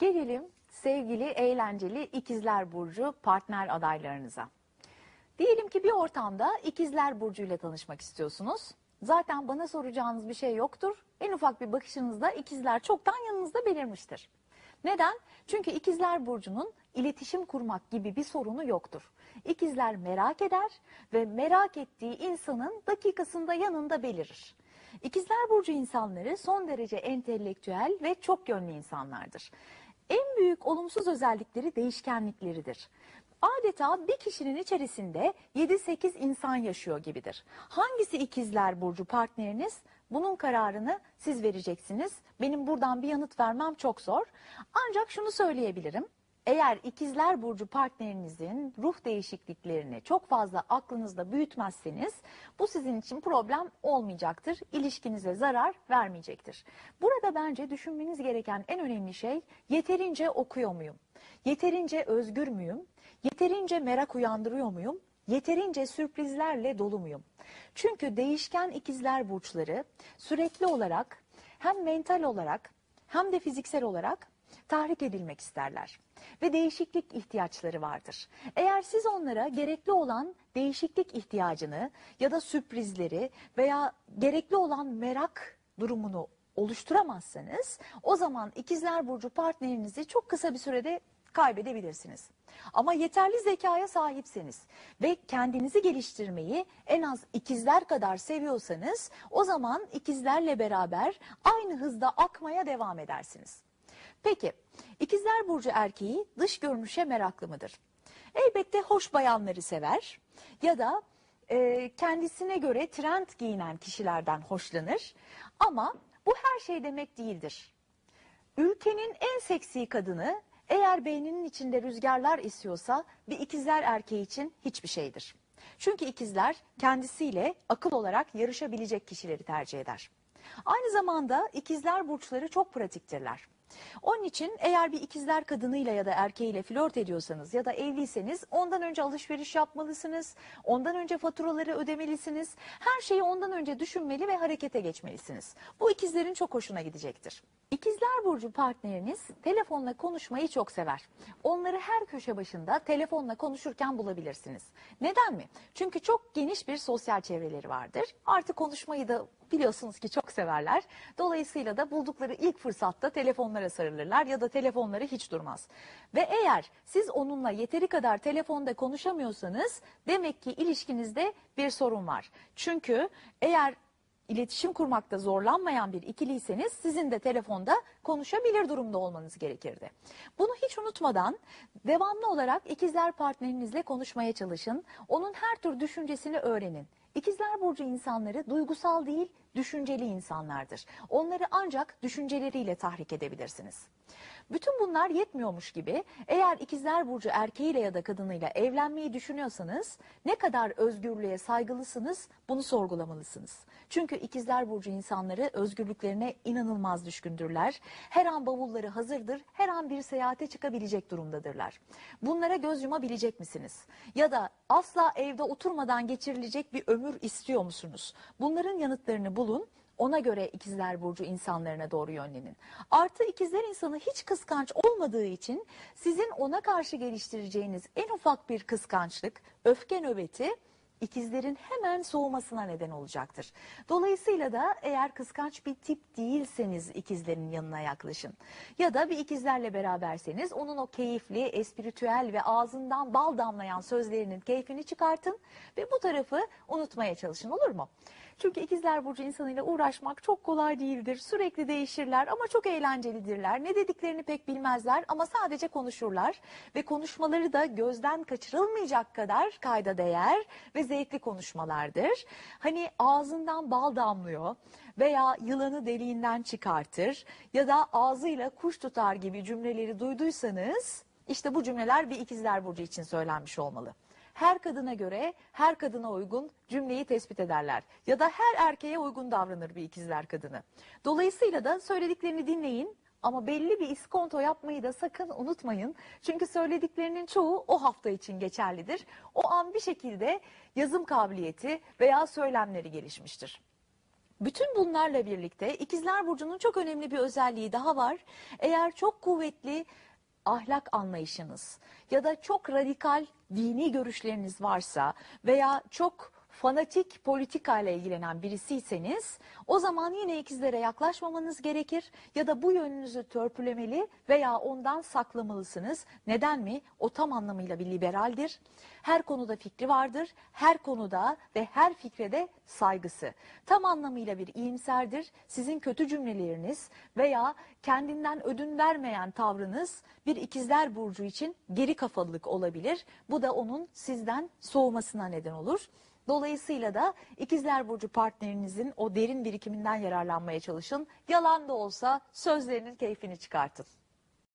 Gelelim sevgili eğlenceli ikizler burcu partner adaylarınıza. Diyelim ki bir ortamda ikizler burcuyla tanışmak istiyorsunuz. Zaten bana soracağınız bir şey yoktur. En ufak bir bakışınızda ikizler çoktan yanınızda belirmiştir. Neden? Çünkü ikizler burcunun iletişim kurmak gibi bir sorunu yoktur. İkizler merak eder ve merak ettiği insanın dakikasında yanında belirir. İkizler burcu insanları son derece entelektüel ve çok yönlü insanlardır. En büyük olumsuz özellikleri değişkenlikleridir. Adeta bir kişinin içerisinde 7-8 insan yaşıyor gibidir. Hangisi ikizler burcu partneriniz? Bunun kararını siz vereceksiniz. Benim buradan bir yanıt vermem çok zor. Ancak şunu söyleyebilirim. Eğer ikizler burcu partnerinizin ruh değişikliklerini çok fazla aklınızda büyütmezseniz bu sizin için problem olmayacaktır. İlişkinize zarar vermeyecektir. Burada bence düşünmeniz gereken en önemli şey yeterince okuyor muyum? Yeterince özgür müyüm? Yeterince merak uyandırıyor muyum? Yeterince sürprizlerle dolu muyum? Çünkü değişken ikizler burçları sürekli olarak hem mental olarak hem de fiziksel olarak tahrik edilmek isterler ve değişiklik ihtiyaçları vardır. Eğer siz onlara gerekli olan değişiklik ihtiyacını ya da sürprizleri veya gerekli olan merak durumunu oluşturamazsanız o zaman ikizler burcu partnerinizi çok kısa bir sürede kaybedebilirsiniz. Ama yeterli zekaya sahipseniz ve kendinizi geliştirmeyi en az ikizler kadar seviyorsanız o zaman ikizlerle beraber aynı hızda akmaya devam edersiniz. Peki ikizler burcu erkeği dış görünüşe meraklı mıdır? Elbette hoş bayanları sever ya da e, kendisine göre trend giyinen kişilerden hoşlanır ama bu her şey demek değildir. Ülkenin en seksi kadını eğer beyninin içinde rüzgarlar esiyorsa bir ikizler erkeği için hiçbir şeydir. Çünkü ikizler kendisiyle akıl olarak yarışabilecek kişileri tercih eder. Aynı zamanda ikizler burçları çok pratiktirler. Onun için eğer bir ikizler kadınıyla ya da erkeğiyle flört ediyorsanız ya da evliyseniz ondan önce alışveriş yapmalısınız. Ondan önce faturaları ödemelisiniz. Her şeyi ondan önce düşünmeli ve harekete geçmelisiniz. Bu ikizlerin çok hoşuna gidecektir. İkizler burcu partneriniz telefonla konuşmayı çok sever. Onları her köşe başında telefonla konuşurken bulabilirsiniz. Neden mi? Çünkü çok geniş bir sosyal çevreleri vardır. Artık konuşmayı da biliyorsunuz ki çok severler. Dolayısıyla da buldukları ilk fırsatta telefonlara sarılırlar ya da telefonları hiç durmaz. Ve eğer siz onunla yeteri kadar telefonda konuşamıyorsanız demek ki ilişkinizde bir sorun var. Çünkü eğer iletişim kurmakta zorlanmayan bir ikiliyseniz sizin de telefonda konuşabilir durumda olmanız gerekirdi. Bunu hiç unutmadan devamlı olarak ikizler partnerinizle konuşmaya çalışın. Onun her tür düşüncesini öğrenin. İkizler burcu insanları duygusal değil, düşünceli insanlardır. Onları ancak düşünceleriyle tahrik edebilirsiniz. Bütün bunlar yetmiyormuş gibi eğer ikizler burcu erkeğiyle ya da kadınıyla evlenmeyi düşünüyorsanız ne kadar özgürlüğe saygılısınız bunu sorgulamalısınız. Çünkü ikizler burcu insanları özgürlüklerine inanılmaz düşkündürler. Her an bavulları hazırdır, her an bir seyahate çıkabilecek durumdadırlar. Bunlara göz yumabilecek misiniz? Ya da asla evde oturmadan geçirilecek bir ömür istiyor musunuz? Bunların yanıtlarını bulun ona göre ikizler burcu insanlarına doğru yönlenin. Artı ikizler insanı hiç kıskanç olmadığı için sizin ona karşı geliştireceğiniz en ufak bir kıskançlık, öfke nöbeti ikizlerin hemen soğumasına neden olacaktır. Dolayısıyla da eğer kıskanç bir tip değilseniz ikizlerin yanına yaklaşın. Ya da bir ikizlerle beraberseniz onun o keyifli, espiritüel ve ağzından bal damlayan sözlerinin keyfini çıkartın ve bu tarafı unutmaya çalışın olur mu? Çünkü ikizler burcu insanıyla uğraşmak çok kolay değildir. Sürekli değişirler ama çok eğlencelidirler. Ne dediklerini pek bilmezler ama sadece konuşurlar ve konuşmaları da gözden kaçırılmayacak kadar kayda değer ve zevkli konuşmalardır. Hani ağzından bal damlıyor veya yılanı deliğinden çıkartır ya da ağzıyla kuş tutar gibi cümleleri duyduysanız işte bu cümleler bir ikizler burcu için söylenmiş olmalı her kadına göre her kadına uygun cümleyi tespit ederler. Ya da her erkeğe uygun davranır bir ikizler kadını. Dolayısıyla da söylediklerini dinleyin ama belli bir iskonto yapmayı da sakın unutmayın. Çünkü söylediklerinin çoğu o hafta için geçerlidir. O an bir şekilde yazım kabiliyeti veya söylemleri gelişmiştir. Bütün bunlarla birlikte ikizler burcunun çok önemli bir özelliği daha var. Eğer çok kuvvetli ahlak anlayışınız ya da çok radikal dini görüşleriniz varsa veya çok fanatik politika ile ilgilenen birisiyseniz o zaman yine ikizlere yaklaşmamanız gerekir ya da bu yönünüzü törpülemeli veya ondan saklamalısınız. Neden mi? O tam anlamıyla bir liberaldir. Her konuda fikri vardır. Her konuda ve her fikre de saygısı. Tam anlamıyla bir iyimserdir. Sizin kötü cümleleriniz veya kendinden ödün vermeyen tavrınız bir ikizler burcu için geri kafalılık olabilir. Bu da onun sizden soğumasına neden olur. Dolayısıyla da ikizler burcu partnerinizin o derin birikiminden yararlanmaya çalışın. Yalan da olsa sözlerinin keyfini çıkartın.